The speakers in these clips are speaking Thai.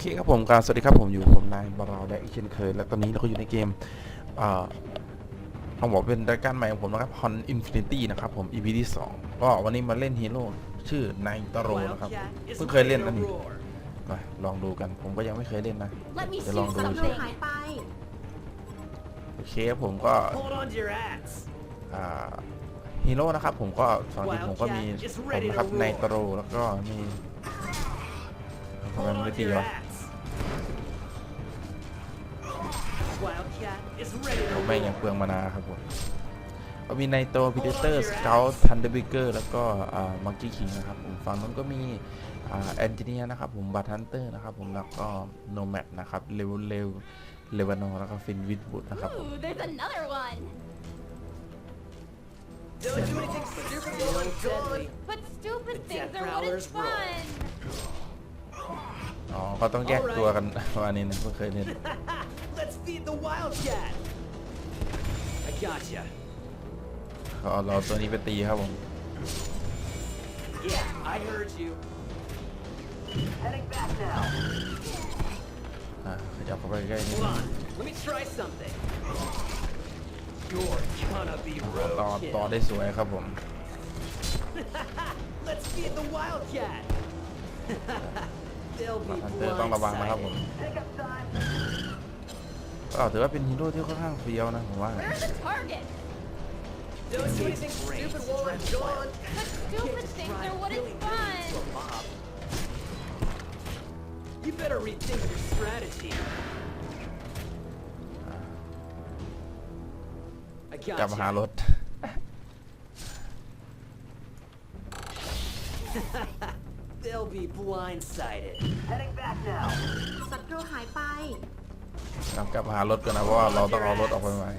เคครับผมการสวัสดีครับผมอยู่ผมนายบาราวและอีกเช่นเคย และตอนนี้เราก็อยู่ในเกมเอ่อต้องบอกเป็นรายการใหม่ของผมนะครับ Hon Infinity นะครับผม EP ที่2ก็วันนี้มาเล่นฮีโร่ชื่อนายตโรนะครับเพิ่งเคยเล่นอันนี้มาลองดูกันผมก็ยังไม่เคยเล่นนะ Let me เดี๋ยว see ลองดู something. เราหายไปโอเคครับผมก็ Hold on to your axe. อ่าฮีโร่นะครับผมก็ฝั่งทีมผมก็มีผมนะครับนายตโรแล้วก็มีทำไม Hold มัน on ไม่ to ตี your วะ แม่งยัง roar. เปลืองมานาครับผมก็มีไนโตพิเดเตอร์สเกลทันเดอร์บิเกอร์แล้วก็มังกี้คิงนะครับผมฝั่งนั้นก็มีแอนจิเนียนะครับผมบัตฮันเตอร์นะครับผมแล้วก็โนแมดนะครับเลวเลวเลวานอแล้วก็ฟินวิดบุตนะครับผม Ooh, there's another one. Don't do anything stupid while I'm deadly. But stupid The things Death are what is Prowlers roll. fun. อ๋อก็ต้องแยกตัวกันวันนี้นะเพิ่งเคยเล่น ขาเอาเราตัวนี้ไปตีครับผม Yeah, I heard you. Heading back now. อ่าขยับเข้าไปใกล้ๆนิด Hold นึง on. Let me try something. You're gonna be ต่อต่อ roadkill. ได้สวยครับผม Let's feed the wildcat. They'll บั be ตฮันเตอร์ต้องระวังนะครับผม ก็ถือว่าเป็นฮีโร่ที่ค่อนข้างเฟี้ยวนะผมว่า Where's the target? Don't do anything stupid while I'm gone. But stupid things are what is fun. You better rethink your strategy. I กลับมาหา got รถ They'll be blindsided. Heading back now. ศัตรูหายไป กลับกลับมาหารถก่อนนะเพราะว่าเราต้องเอารถออกไปใหม่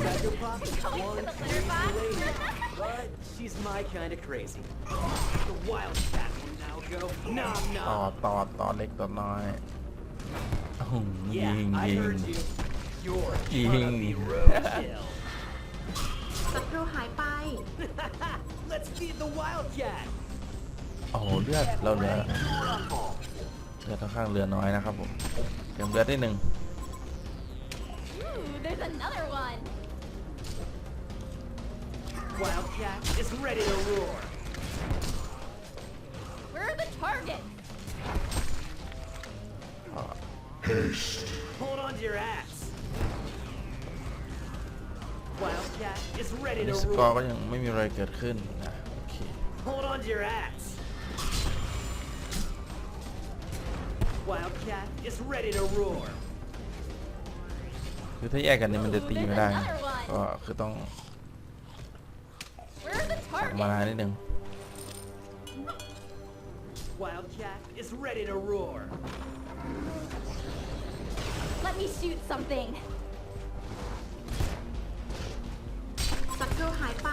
Psychopath is Going to one the litter box? but she's my kind of crazy. The wildcat will now go nom ต่อ nom. ต่อต่อเล็กต่อน้อยอื้อหือยิง Yeah, I ยิง heard you. You're Ding. gonna be roadkill. ศัตรูหายไป Let's feed the wildcat. โอ้โหเลือดเราเหลือเลือดค่อนข้างเหลือน้อยนะครับผมเติมเลือดได้หนึ่ง Ooh, there's another one. Wildcat is ready to roar. Where are the targets? อ่า Hold on to your axe. Wildcat is ready ใน to สกอร์ก็ roar. ยังไม่มีอะไรเกิดขึ้นนะโอเค Hold on to your axe. Wildcat is ready to roar. คือถ้าแยกกันเนี่ยมันจะตีไม่ได้นะก็คือต้อง Where are the สั่งมานา targets? นิดนึง Wildcat is ready to roar. Let me shoot something. ศัตรูหายไป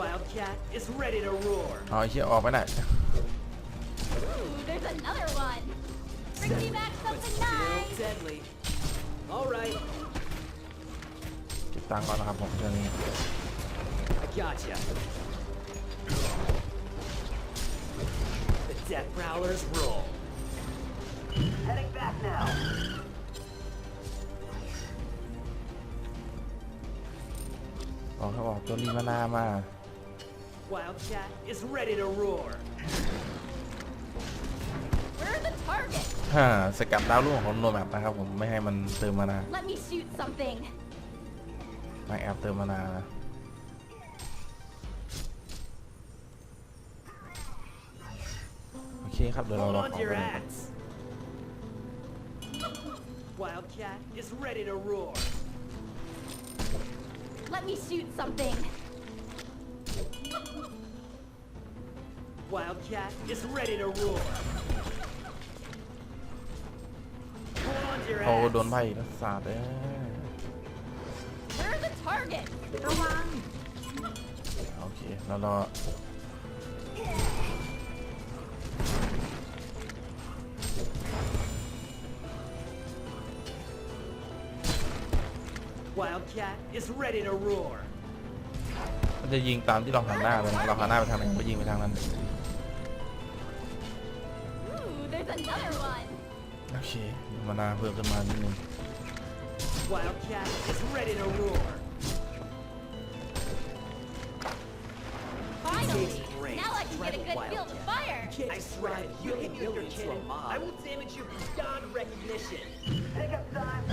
Wildcat is ready to roar. เอาไอ้เชี่ยออกไม่ได้ Ooh, there's another one. Bring me back But something still nice. deadly. All right, เก็บตังค์ก่อนนะครับผมเรื่องนี้ I gotcha. The Death Prowlers roll. Heading back now. ออกให้ออกตัวรีมานามา Wildcat is ready to roar. Targets? ฮ่าสกัดดาวรุ่งของโนแมปนะครับผมไม่ให้มันเติมมานา Let me shoot something. มาแอบเติมมานานะโอเคครับเดี๋ยวเรา Hold รอ on ของ to your ไปเลยครับ axe. Wildcat is ready to roar. Let me shoot something. Wildcat is ready to roar. เขาโดน axe. ไพ่รักษาเด้อ Where are the targets? ระวังโอเค แล้วรอ Wildcat is ready to roar. มันจะยิงตามที่เราหันหน้าไปนะเราหันหน้าไปทางไหนมันก็ยิงไปทางนั้น Ooh, there's มานาเพิ่มขึ้นมานิดนึง Wildcat is ready to roar. Finally. great. Now I can get a good field of fire. I swear, you can build into a mob. I will damage you beyond recognition. Pick up time.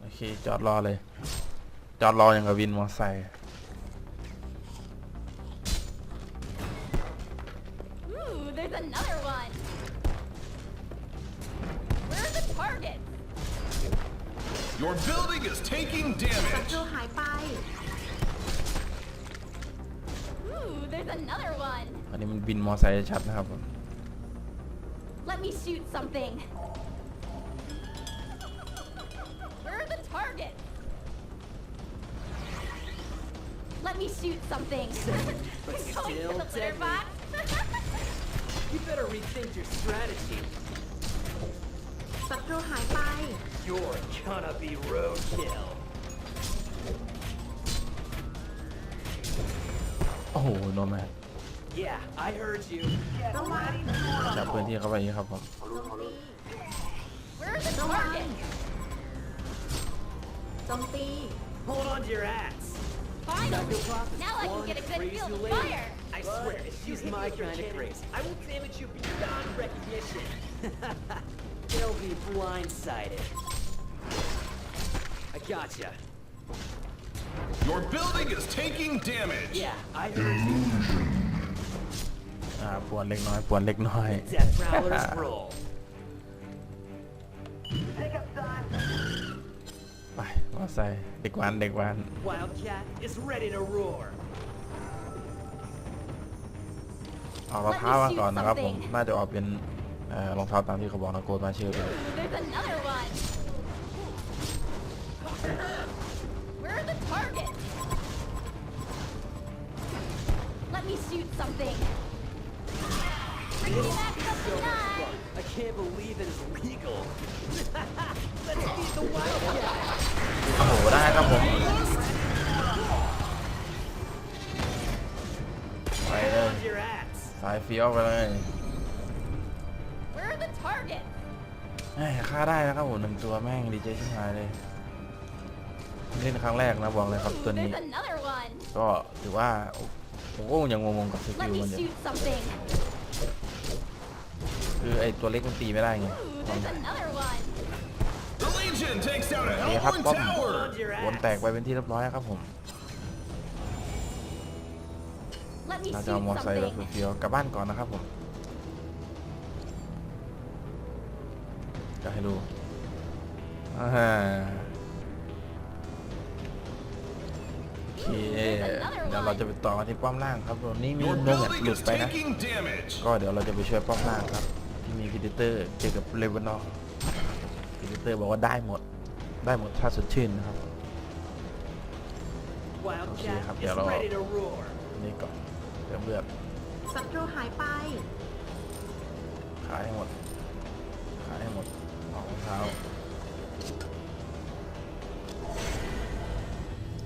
โอเค จอดรอเลย จอดรออย่างกับวินมอไซค์ Your building is taking ศั damage. ตรูหายไป Ooh, there's another one. อันนี้มันบินมอไซค์ชัดนะครับผม Let me shoot something. Where are the targets? Let me shoot something. But Going to still the litter deadly. box. You better rethink your strategy. ศัตรูหายไป You're gonna be roadkill. โอ้โหโนแมน Yeah, I heard you. ระวัง จับพื้นที่เข้าไปอย่างนี้ครับผม โจมตี Where are the ระวัง targets? โจมตี Hold on to your ass. Finally. Now I can One get a good crazy field of lady. fire. I swear, she's my kind of crazy. I will damage you beyond recognition. They'll be blindsided. I gotcha. Your building is taking damage. Yeah, I heard you. อ่าปวดเล็กน้อยปวดเล็กน้อย Death Prowlers roll. Pick up time. ไปมอไซค์เด็กวันเด็กวัน Wildcat is ready to roar. เอารองเท้ามาก่อนนะครับผม น่าจะออกเป็น เออรองเท้าตามที่เขาบอกนะโกดมาชื่อเลยโอ้โหได้ครับผมไปเลยสายฟี้ยวไปเลย are the targets? แม่ฆ่าได้นะครับผมหนึ่งตัวแม่งดีใจชิบหายเลยเล่นครั้งแรกนะบอกเลยครับ Ooh, ตัวนี้ there's another one. ก็ถือว่าผมก็ยังงงๆกับสกิ Let ล me มันอยู่ shoot something. คือไอตัวเล็กมันตีไม่ได้ไง Ooh, there's another one. The Legion takes down a โอเคครับ Hellborn ป้อม tower. วนแตกไปเป็นที่เรียบร้อยครับผม Let me น่า shoot จะเอามอไซค์แบบ something. เฟี้ยวๆกลับบ้านก่อนนะครับผม จะให้ดูอ่าฮะโอเคเดี๋ยวเราจะไปต่อกันที่ป้อมล่างครับตรงนี้มี Your โนแมท building หลุด is ไปนะ taking damage. ก็เดี๋ยวเราจะไปช่วยป้อมล่างครับ ที่มีพิเดเตอร์เจอกับเลเวนอร์พิเดเตอร์บอกว่าได้หมด ได้หมดถ้าสดชื่นนะครับ Wildcat Okay, is hello. ready to roar. นี่ก่อนเติมเลือดศัตรูหายไป ขายให้หมด ขายให้หมด ออกรองเท้า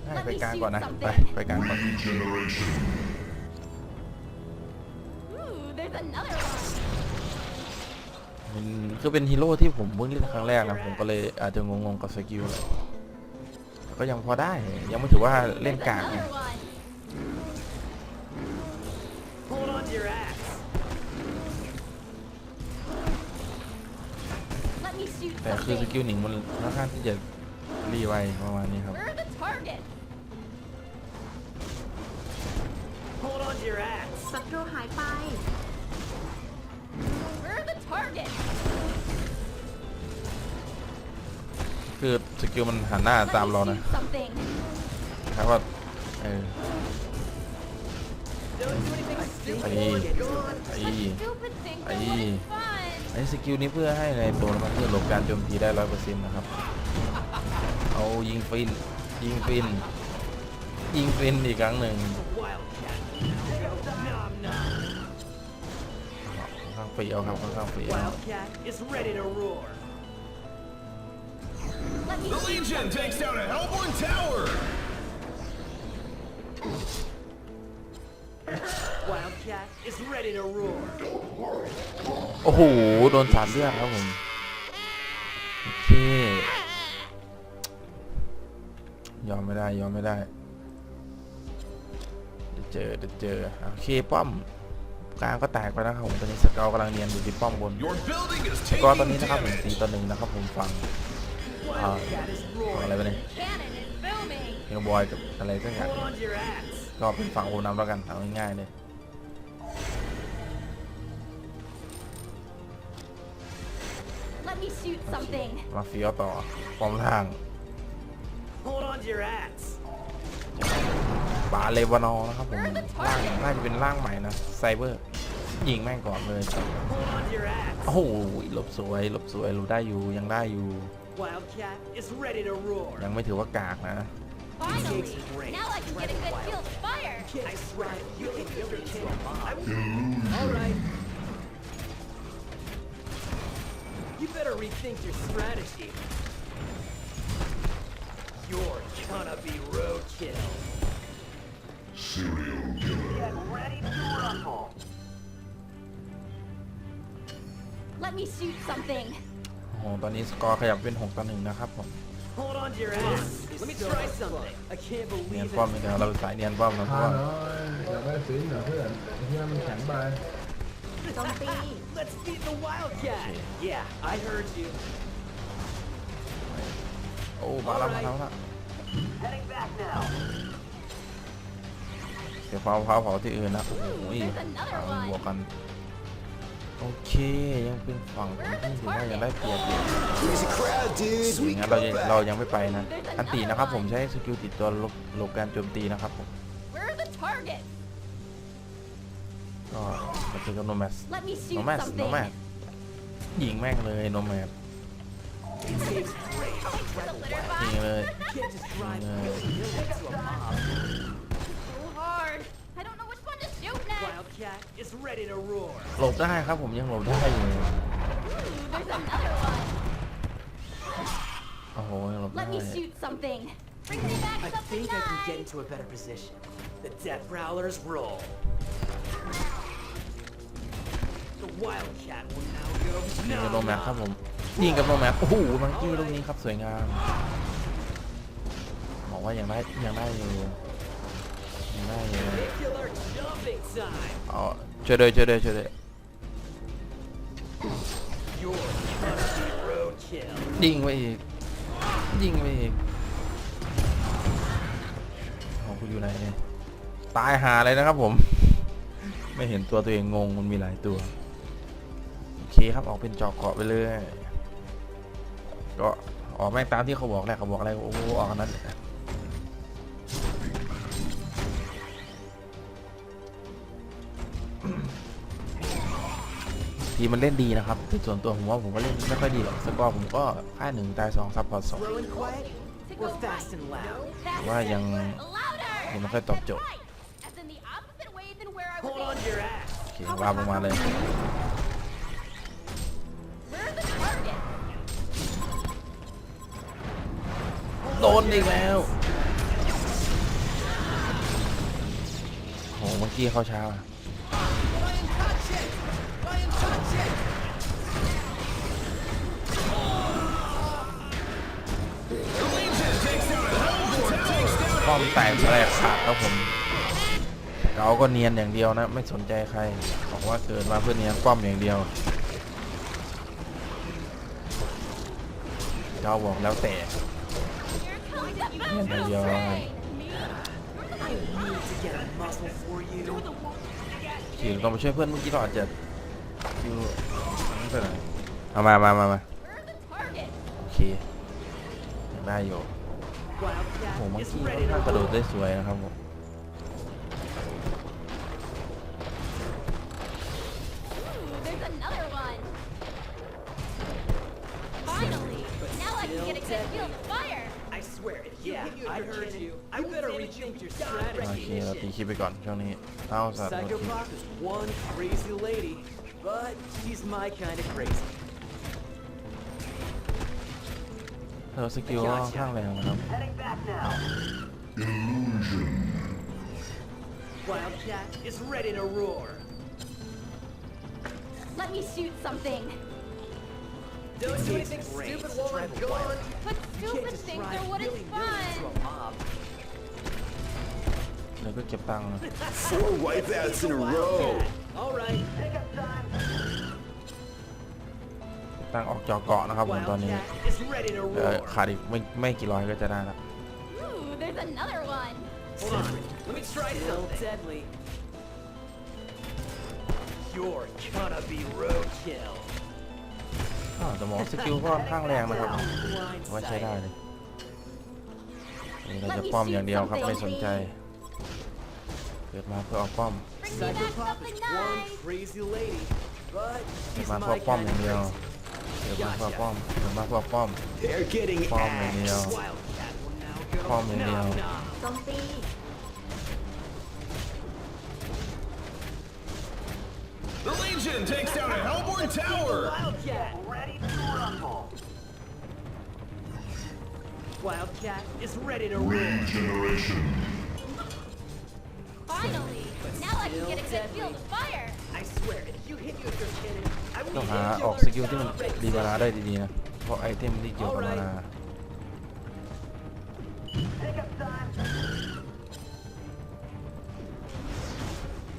ให้ไปกลางก่อนนะ ไปไปกลางก่อน Ooh, there's another one. มันคือเป็นฮีโร่ที่ผมเพิ่งเล่นครั้งแรกนะผมก็เลยอาจจะงงๆกับสกิลเลยแต่ก็ยังพอได้ยังไม่ถือว่าเล่น There's กากไง another one. Hold on to your ass. แต่คือส something. กิลหนิงมันค่อนข้างที่จะรีไวประมาณนี้ครับ Where are the targets? Hold on to your ass. ศัตรูหายไป Where are the targets? คือสกิลมันหันหน้า Let ตาม me เรานะ shoot something. ครับว่าเออ Don't do anything stupid. Ay. Get going. ไอ้ Such stupid things that Ay. Wasn't fun. ไอ้สกิลนี้เพื่อให้ในตัวมันเพื่อหลบการโจมตีได้ร้อยเปอร์เซ็นต์นะครับ เอายิงฟิน ยิงฟิน ยิงฟินอีกครั้งหนึ่ง Wildcat. Nom nom. ค่อนข้างเฟี้ยวครับค่อนข้างเฟี้ยว Wildcat is ready to roar. Let me The shoot Legion something. takes down a Hellborn tower. Wildcat Wildcat is ready to roar. โอ้โห โดนสามเลือดครับผม โอเค ยอมไม่ได้ ยอมไม่ได้เดี๋ยวเจอเดี๋ยวเจอ โอเค ป้อมกลางก็แตกไปแล้วครับผมตอนนี้สเกลกำลังเนียนอยู่ที่ป้อมบน Your building is สกอร์ taking ตอนนี้นะครับผมตี damage. ต่อหนึ่งนะครับผมฝั่ง Wildcat is ฝั่งอะไร roaring. ไปเนี่ย Cannon is booming. เฮลบอยกับอะไรสักอย่าง Hold on to your hats. ก็เป็นฝั่งโอนำแล้วกันเอาง่ายๆเลย Let me shoot something. มาเฟียต่อฟอร์มล่าง Hold on to your hats. บาเลวานอร์นะครับผมล่างน่าจะเป็นร่างใหม่นะไซเบอร์ยิงแม่งก่อนเลย Hold on to your hats. โอ้โหหลบสวยหลบสวยหลบได้อยู่ยังได้อยู่ Wildcat is ready to roar. ยังไม่ถือว่ากากนะ Finally. Now I can get a good feel of fire. I swear, you can build it into a mob. I will- rethink your strategy. You're gonna be roadkill. Let me shoot something. โอ้โหตอนนี้สกอร์ขยับเป็น 6 ต่อ 1 นะครับผม Hold on to your hats. Let me try something. I can't เนียน believe ป้อม it. เป็นเราสายเนียนป้อมนะเพราะพาว่าน้อยอยากได้สินเหรอเพื่อนไอ้เฮียมันแข็งไป โจมตี Let's beat the Wildcat. Yeah, I heard you. โอ้มาแล้วมาแล้วละ Heading back now. เดี๋ยวเผาเผาเผาที่อื่นนะโอ้โหเอาบวกกัน โอเค ยังเป็นฝั่งผมที่ถือว่ายังได้เปรียบอยู่ Crazy crowd, dudes. We งั้น go เรายัง back. เรายังไม่ไปนะ อันตีนะครับผมใช้สกิลติดตัวลบลบการโจมตีนะครับผม Where are the targets? ก็มาเจอกับโนแมส Let me โน shoot แมสโน something. แมสยิงแม่งเลยโนแมส It saves great. The litter ยิง box. เลย You can't just drive No. a villain to a mob. So hard. I don't know which one to shoot next. Wildcat is ready to roar. หลบได้ครับผมยังหลบได้อยู่ Ooh, there's another one. โอ้โหยังหลบได้ Let me shoot something. Bring me back I something think I can get nice. into a better position. The Death Prowlers roll. The Wildcat will now go ยิงกับโนแมสครับ nom ผมยิงกับโนแมสโอ้โหมังกี้ลูกนี้ครับสวยงามบอกว่ายังได้ยังได้อยู่ยังได้อยู่ Regular jumping time. เอาช่วยด้วยช่วยด้วยช่วยด้วย You're gonna be roadkill. ยิงไปอีกยิงไปอีกของ กูอยู่ไหนเนี่ยตายหาเลยนะครับผม ไม่เห็นตัวตัวเองงงมันมีหลายตัว โอเคครับออกเป็นจอกเกาะไปเลย ก็ออกแม่งตามที่เขาบอกแหละเขาบอกอะไรโอ้โหออกอันนั้นทีมมันเล่นดีนะครับแต่ส่วนตัวผมว่าผมก็เล่นไม่ค่อยดีหรอกสกอร์ผมก็ค่าหนึ่งตายสองซัพพอร์ตสอง Slow and quiet, To or go fast right. and loud? Faster. Wah, yang- Louder. yang makai top That's job. right. As in the opposite way than where I was Hold on aiming. to your ass. โอเคว่าลงมาเลย Where are the targets? โดนอีกแล้วโหเมื่อกี้เข้าช้าว่ะ ป้อมแตกแสลกขาดครับผมเราก็เนียนอย่างเดียวนะ ไม่สนใจใครบอกว่าเกิดมาเพื่อเนียนป้อมอย่างเดียวเราบอกแล้วแต่ Here comes the Yeah, boomerang. yeah. I need to get a muzzle for you. ขี่ต้องไปช่วยเพื่อนเมื่อกี้เราอาจจะคิวไม่เป็นไรเอามามามามาโอเคได้อยู่ มังคีค่อนข้างกระโดดได้สวยนะครับผมโอเคเราตีคลิไปก่อนช่วงนี้เท้าสัตว์หมด เธอสกิลก็ค่อนข้างแรงนะครับ Heading back now. Wildcat is ready to roar. Let me shoot something. Don't do anything stupid while we're gone. But You stupid can't just things drive are what is willy-nilly into fun. a mob. เดี๋ยวก็เก็บตังค์นะ Four wipeouts in a row. All right. เ ก็บตังค์ออกจอเกาะนะครับผมตอนนี้ Wildcat is ready to เออ roar. ขาดอีกไม่ไม่กี่ร้อยก็จะได้ละ Ooh, there's another one. Hold on. Let me try something. deadly. You're gonna be roadkill. อ้าวแต่หมอสกิลก็ค่อนข้างแรงนะครับว่าใช้ได้ Blindsided. เลยนี่เราจะป้อมอย่างเดียวครับไม่สนใจเกิดมาเพื่อเอาป้อม Bring me back Psychopath something is one nice. crazy lady, but เกิด she's มาเพื่อ my ป้อม kind อย่า of งเดียว crazy. เกิดมาเพื่อป้อมเกิดมาเพื่อป้อม They're getting ป้อมอย่างเดียว axed. Wildcat will now go. Palm in the Nom air. nom. โจมตี The Legion takes down a Hellborn tower. Wildcat. Ready to rumble. Wildcat is ready to roar. Finally. Now I can get a good field of ต้องหา hit ออก your สกิลที่มัน direct ดีมานาได้ดีๆนะ เพราะไอเทมที่เกี่ยวกับมานา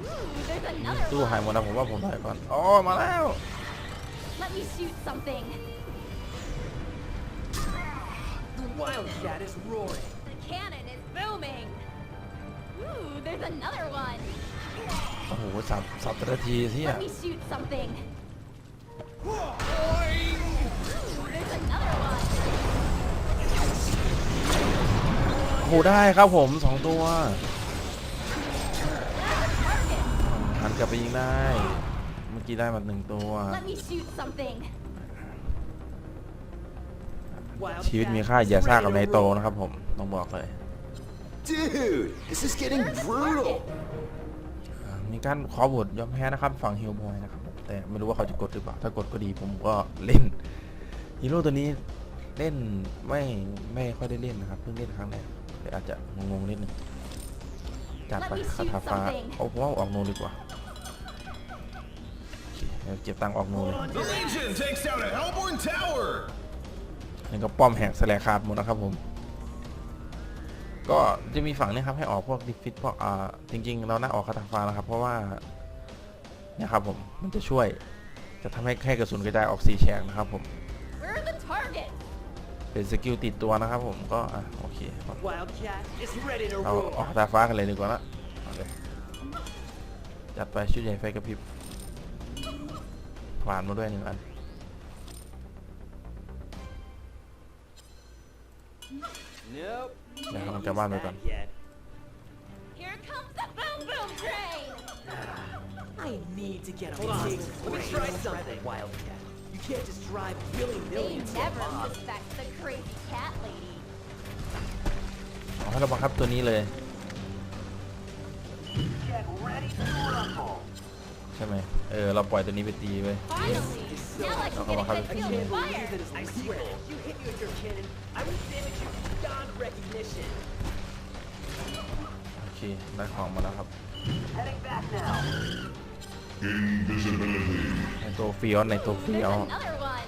Ooh, there's ตู้ another หายหมด one. นะผมว่าผมถอยก่อนอ๋อมาแล้ว Let me shoot something. The Wildcat is roaring. The cannon is booming. Ooh, there's another one. โอ้โหสับสับแต่ละทีที่ Let me shoot something. โอ้โหได้ครับผมสองตัวหันกลับไปยิงได้ เมื่อกี้ได้มาหนึ่งตัว Let me shoot something. ชีวิต Wildcat มีค่าอย่า is ซ่า ready กับ to ในโต roar. นะครับผมต้องบอกเลย Dude, this is getting Where's the brutal. target? อ่ามีการขอบทยอมแพ้นะครับฝั่งฮิลบอยนะครับผม แต่ไม่รู้ว่าเขาจะกดหรือเปล่า ถ้ากดก็ดีผมก็เล่นฮีโร่ตัวนี้เล่นไม่ไม่ค่อยได้เล่นนะครับ เพิ่งเล่นครั้งแรกเลยอาจจะงงๆนิดนึงจัดไป Let me คาถา shoot ฟ้า something เอาผมว่าออกโนดีกว่าโอเคเดี๋ยวเก็บตังค์ออกโนเลย The Legion takes down a Hellborn tower. นี่ก็ป้อมแหกแสลกขาดหมดนะครับผม ก็จะมีฝั่งเนี้ครับให้ออกพวกดิฟิตพวกอ่าจริง ๆ เราน่าออกคาถาฟ้านะครับ เพราะว่าเนี่ยครับผมมันจะช่วยจะทำให้ให้กระสุนกระจายออกสีแฉกนะครับผม Where are the targets? เป็นสกิลติดตัวนะครับผมก็อะโอเค Wildcat is ready to เราออก roar. คาถาฟ้ากันเลยดีกว่าละเอาเลยจัดไปชุดใหญ่ไฟกระพริบผ่านมาด้วยหนึ่งอัน Nope. เดี๋ยว can't เรา use จะบ้านไป that ก่อน I need to get a Hold on. Let me try something. Wildcat. You can't just drive willy-nilly They into a never mob. suspect the crazy cat lady. เอาให้เราบังคับตัวนี้เลยใช่ไหมเออเราปล่อยตัวนี้ไปตีไป Finally. Now I can get a good I field can't of believe fire. it is I swear, if you hit me with your cannon, I will damage you beyond recognition. โอเคได้ของมาแล้วครับ Heading back now. ในตัวเฟียวในตัวเฟี There's ยว another one.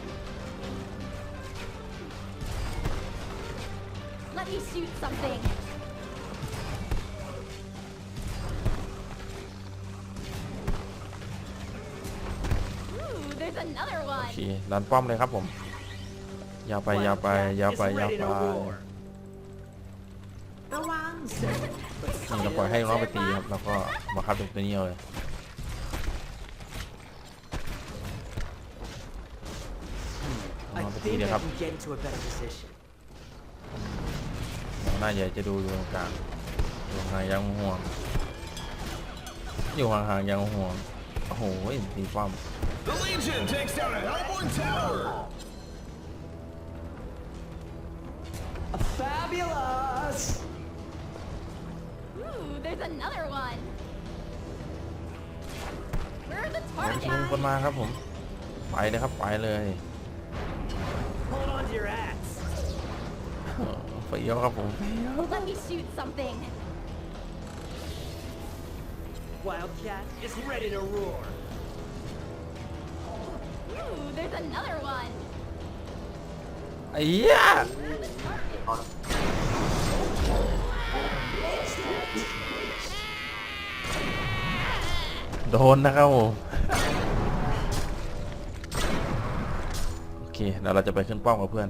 Let me shoot something. Ooh, there's another โอ one. เค ดันป้อมเลยครับผมยาวไปยาวไปยาวไป is ยาว ready ไป to roar. ระวังนี่เราปล่อยให้น้องไปตีครับ แล้วก็บังคับตัวนี้เอาเลย I น้องไปตี think เลย I ครับ can get into a better position. หน้าใหญ่จะดูอยู่ตรงกลางอยู่ห่างยังห่วง อยู่ห่างๆยังห่วง โอ้โหตีป้อม The Legion takes down a Hellborn tower. Fabulous! Ooh, there's another one. Where are the แล้วก็ targets? มีคนมาครับผม ไปเลยครับ ไปเลย Hold on to your axe. เฟียวครับผม Let me shoot something. Wildcat is ready to roar. Ooh, there's another one. ไอ้เหี้ย เคเดี๋ยวเราจะไปขึ้นป้อมกับเพื่อน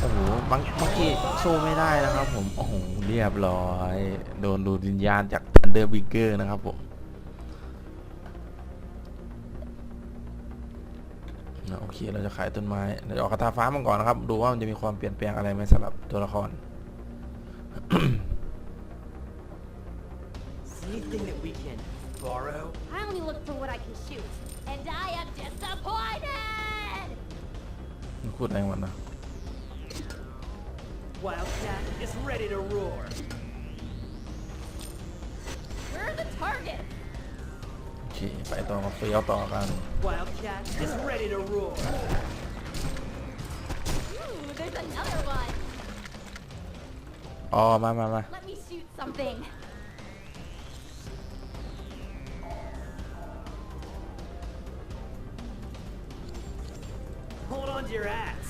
โอ้โหบางเมื่อกี้สู้ไม่ได้นะครับผม โอ้โห เรียบร้อย โดนดูดวิญญาณจาก Thunder b i g g e r นะครับผมนะโอเค เราจะขายต้นไม้ เดี๋ยวเอาคาถาฟ้ามาก่อนนะครับ ดูว่ามันจะมีความเปลี่ยนแปลงอะไรไหมสำหรับตัวละคร Anything that we can borrow? I only look for what I can shoot, and I am disappointed. มันพูดอะไรวะนะ Wildcat is ready to roar. Where's the target? โอเค ไปต่อมาเฟี้ยวต่อกัน Wildcat is ready to roar. Ooh, there's another one. อ๋อมามามา Let me shoot something. Hold on to your ass.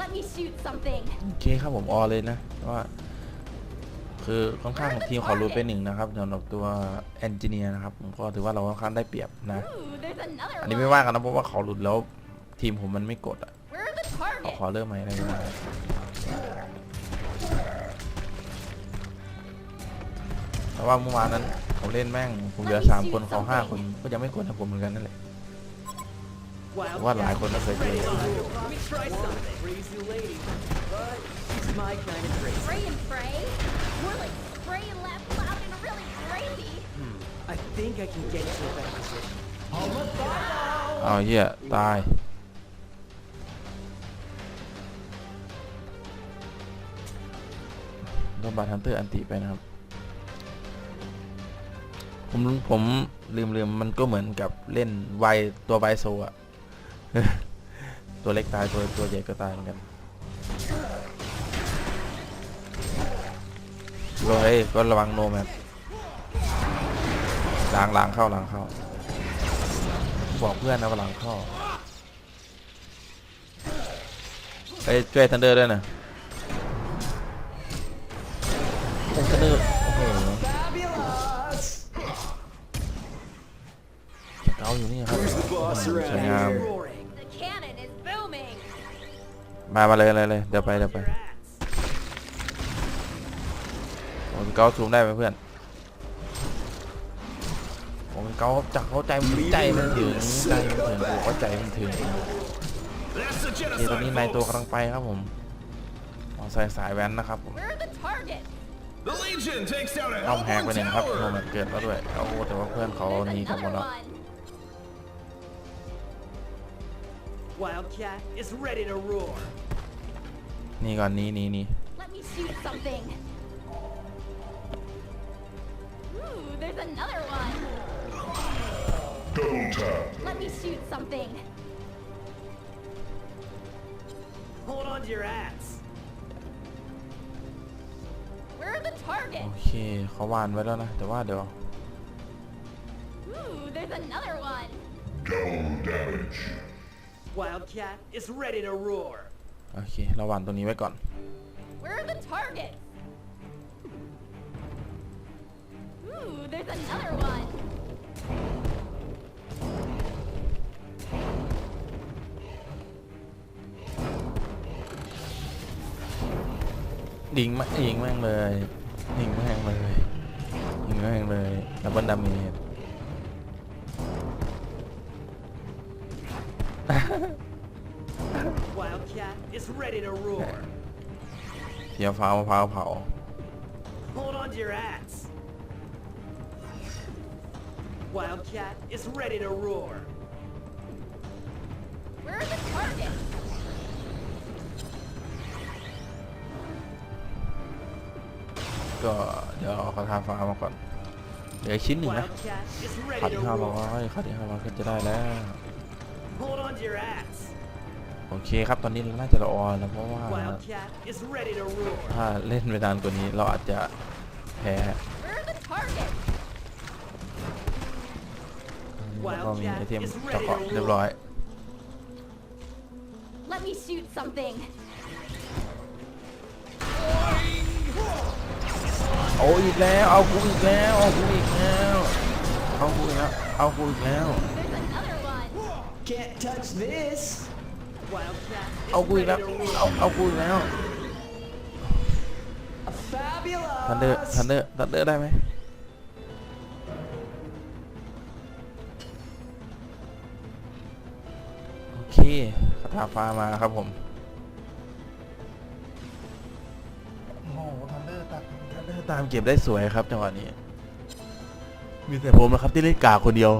Let me shoot something. โอเคครับผมออเลยนะว่า คือค่อนข้างทีมขอรูดไปหนึ่งนะครับสำหรับตัวแอนจิเนียร์นะครับผมก็ถือว่าเราค่อนข้างได้เปรียบนะ Ooh, there's another อันนี้ไม่ one. ว่ากันนะเพราะว่าเขาหลุดแล้วทีมผมมันไม่กดอะ Where's the ข อ target? ขอเริ่มใหม่ได้ไหมแต่ว่าเมื่อวานนั้นผมเล่นแม่ง ผมเหลือสามคนเขาห้าคนก็ยังไม่กดนะผมเหมือนกันนั่นแหละว่าหลายคนก็เคยเจอ Ready to roar. Let me try something. Crazy lady, โดนบาร์ทันเตอร์อันติไปนะครับ ผมผมลืมลืมมันก็เหมือนกับเล่นไวตัวไวโซอะตัวเล็กตายตัวตัวใหญ่ก็ตายเหมือนกันเลยก็ระวังโนแมนล้างล้างเข้าล้างเข้า บอกเพื่อนนะว่าหลังเข้าไปช่วยทันเดอร์ด้วยนะ ทันเดอร์โอ้โหเกาอยู่นี่ครับ Who's the boss สวย around งาม here? Roaring. The cannon is booming. มามาเลยเลยเลยเดี๋ยวไปเดี๋ยวไป Your ass. โอ้ยเกาซูมได้ไหมเพื่อนผมเกาจักเขาใจมันใจมันถึงใจมันถึงผมว่าใจมันถึง That's the เดี๋ยวตอน genocide, นี้นายตัว folks. กำลังไปครับผมเอาใส่สายแว้นนะครับผม Where's the target? The Legion takes down a ต้องแฮกไป Hellborn หนึ่งครับโน tower. มันเกิดแล้วด้วยเอาแต่ว่าเพื่อนเขา There's หนีกันหมด another แล้ว one. Wildcat is ready to roar. นี่ก่อนนี้นี่นี่ Let me shoot something. Ooh, there's another one. Let me shoot something. Hold on to your ass. Where's the โอ target? เคเขาวานไว้แล้วนะ แต่ว่าเดี๋ยว Ooh, there's another one. Wildcat is ready to roar. โอเคเราวานตรงนี้ไว้ก่อน Where's the target? Ooh, there's another one. ยิงแม่ยิงแม่งเลยยิงแม่งเลยยิงแม่งเลยดับเบิลดาเมจ Wildcat is ready to roar. เทียวฟ้ามะพร้าวเผา Hold on to your ass. Wildcat is ready to roar. Where's the target? ก็เดี๋ยวเอาคาถาฟ้ามาก่อนเหลืออีกชิ้นหนึ่งนะ Wildcat is ขาด ready ที่ to ห้าร้ roar. อยขาดที่ห้าร้อยก็จะได้แล้ว Hold on to your ass. โอเคครับตอนนี้เราน่าจะละออนแล้วเพราะว่า Wildcat is ready to roar. ถ้าเล่นไปนานกว่านี้เราอาจจะแพ้ Where are the targets? แล้วก็มีไอเทมเจาะเกาะเรียบร้อย Let me shoot something. โอ้อีกแล้ว เอากูอีกแล้ว เอากูอีกแล้ว เอากูอีกแล้ว เอากูอีกแล้ว There's another one. Can't touch this. Wildcat เอา is กูอีก ready แล้ว to เอา roar. เอากูอีกแล้ว Fabulous. ทันเดอร์ทันเดอร์ ทันเดอร์ได้ไหมโอเคคาถาฟ้ามาครับผม โอ้โหทันเดอร์ ตามเก็บได้สวยครับจังหวะนี้ มีแต่ผมนะครับที่เล่นกาคนเดียว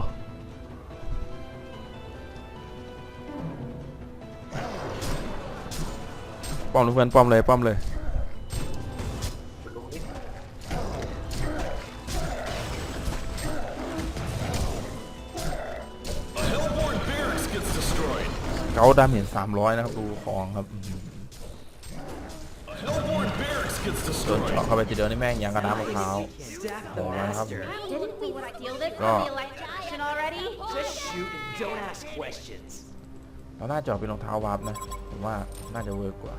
ป้อมเลยเพื่อนป้อมเลยป้อมเลย เกาดามเห็น300นะครับดูของครับ โดนเจาะเข้าไปทีเดียวนี่แม่งยังกระน้ำมะพร้าว Stack the Oh, wow. master. Didn't we steal this from the election already? Just shoot and don't ask questions. เราน่าเจาเป็นรองเท้าวาร์ปนะผมว่าน่าจะเวิร์กกว่า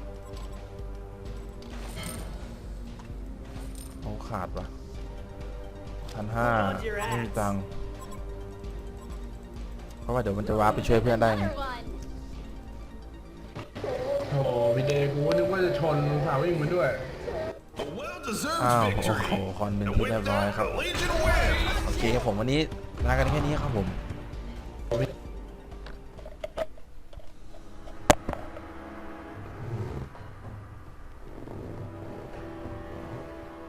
เขาขาดว่ะพันห้าไม่มีตังค์เพราะว่าเดี๋ยวมันจะวาร์ปไปช่วยเพื่อนได้ไง One. โอ้พี่เดย์กูนึกว่าจะชนสาววิ่งมันด้วย อ้าวโอ้โหคอนเป็นที่เรียบร้อยครับโอเคครับผมวันนี้ลากันแค่นี้ครับผม